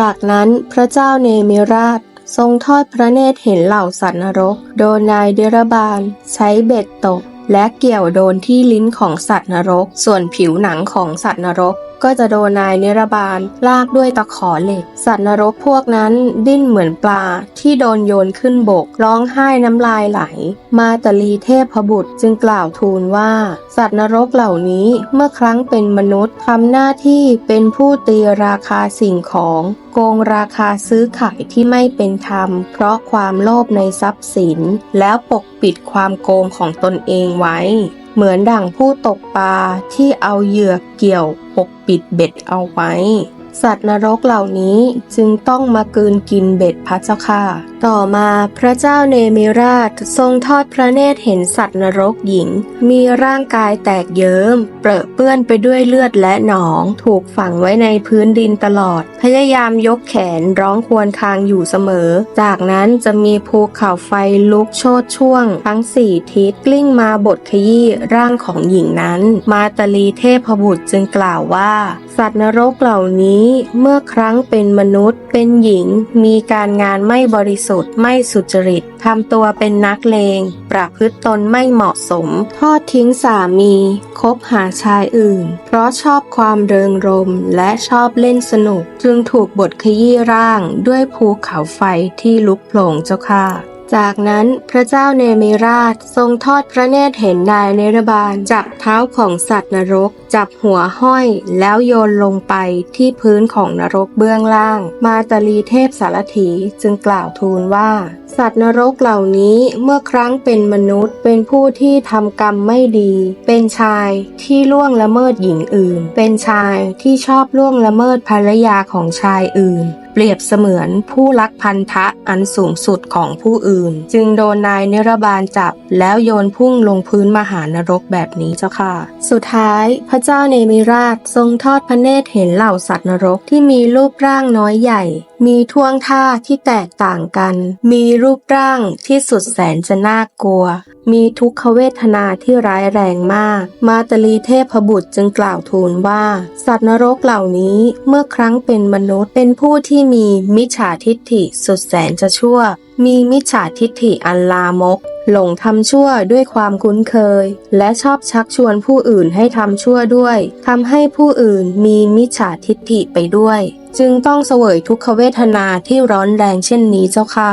จากนั้นพระเจ้าเนมิราชทรงทอดพระเนตรเห็นเหล่าสัตว์นรก โดนนายเดรบาล ใช้เบ็ดตก และเกี่ยวโดนที่ลิ้นของสัตว์นรก ส่วนผิวหนังของสัตว์นรก ก็จะโดนนายเนรบาลลากด้วยตะขอเหล็ก สัตว์นรกพวกนั้นดิ้นเหมือนปลาที่โดนโยนขึ้นบก ร้องไห้น้ำลายไหล มาตลีเทพบุตรจึงกล่าวทูลว่า สัตว์นรกเหล่านี้เมื่อครั้งเป็นมนุษย์ทำหน้าที่เป็นผู้ตีราคาสิ่งของ โกงราคาซื้อขายที่ไม่เป็นธรรม เพราะความโลภในทรัพย์สิน แล้วปกปิดความโกงของตนเองไว้ เหมือนดั่งผู้ตกปลาที่เอาเหยื่อเกี่ยวปกปิดเบ็ดเอาไว้ สัตว์นรกเหล่านี้จึงต้องมากืนกินเบ็ดพระเจ้าค่ะ ต่อมาพระเจ้าเนมิราชทรงทอดพระเนตรเห็นสัตว์นรกหญิง มีร่างกายแตกเยิ้ม เปรอะเปื้อนไปด้วยเลือดและหนอง ถูกฝังไว้ในพื้นดินตลอด พยายามยกแขนร้องควญคางอยู่เสมอ จากนั้นจะมีภูเขาไฟลุกโชดช่วง ทั้งสี่ทิศกลิ้งมาบดขยี้ร่างของหญิงนั้น มาตลีเทพบุตรจึงกล่าวว่า สัตว์นรกเหล่านี้เมื่อครั้งเป็นมนุษย์เป็นหญิง มีการงานไม่บริสุทธิ์ไม่สุจริตทำตัวเป็นนักเลง ประพฤติตนไม่เหมาะสม ทอดทิ้งสามี คบหาชายอื่น เพราะชอบความเริงรมย์และชอบเล่นสนุก จึงถูกบทขยี้ร่างด้วยภูเขาไฟที่ลุกโผล่เจ้าค่ะ จากนั้นพระเจ้าเนมิราชทรงทอดพระเนตรเห็นนายเนรบาลจับเท้าของสัตว์นรก จับหัวห้อยแล้วโยนลงไปที่พื้นของนรกเบื้องล่าง มาตาลีเทพสารถีจึงกล่าวทูลว่า สัตว์นรกเหล่านี้เมื่อครั้งเป็นมนุษย์ เป็นผู้ที่ทำกรรมไม่ดี เป็นชายที่ล่วงละเมิดหญิงอื่น เป็นชายที่ชอบล่วงละเมิดภรรยาของชายอื่น เปรียบเสมือนผู้ลักพันธะอันสูงสุดของผู้อื่น จึงโดนนายเนรบาลจับ แล้วโยนพุ่งลงพื้นมหานรกแบบนี้เจ้าค่ะ สุดท้ายพระเจ้าเนมิราชทรงทอดพระเนตรเห็นเหล่าสัตว์นรกที่มีรูปร่างน้อยใหญ่ มีท่วงท่าที่แตกต่างกัน มีรูปร่างที่สุดแสนจะน่ากลัว มีทุกขเวทนาที่ร้ายแรงมาก มาตลีเทพบุตรจึงกล่าวทูลว่า สัตว์นรกเหล่านี้เมื่อครั้งเป็นมนุษย์เป็นผู้ที่มีมิจฉาทิฏฐิสุดแสนจะชั่ว มีมิจฉาทิฏฐิอันลามกหลงทำชั่วด้วยความคุ้นเคย และชอบชักชวนผู้อื่นให้ทำชั่วด้วยทำให้ผู้อื่นมีมิจฉาทิฏฐิไปด้วย จึงต้องเสวยทุกขเวทนาที่ร้อนแรงเช่นนี้เจ้าค่ะ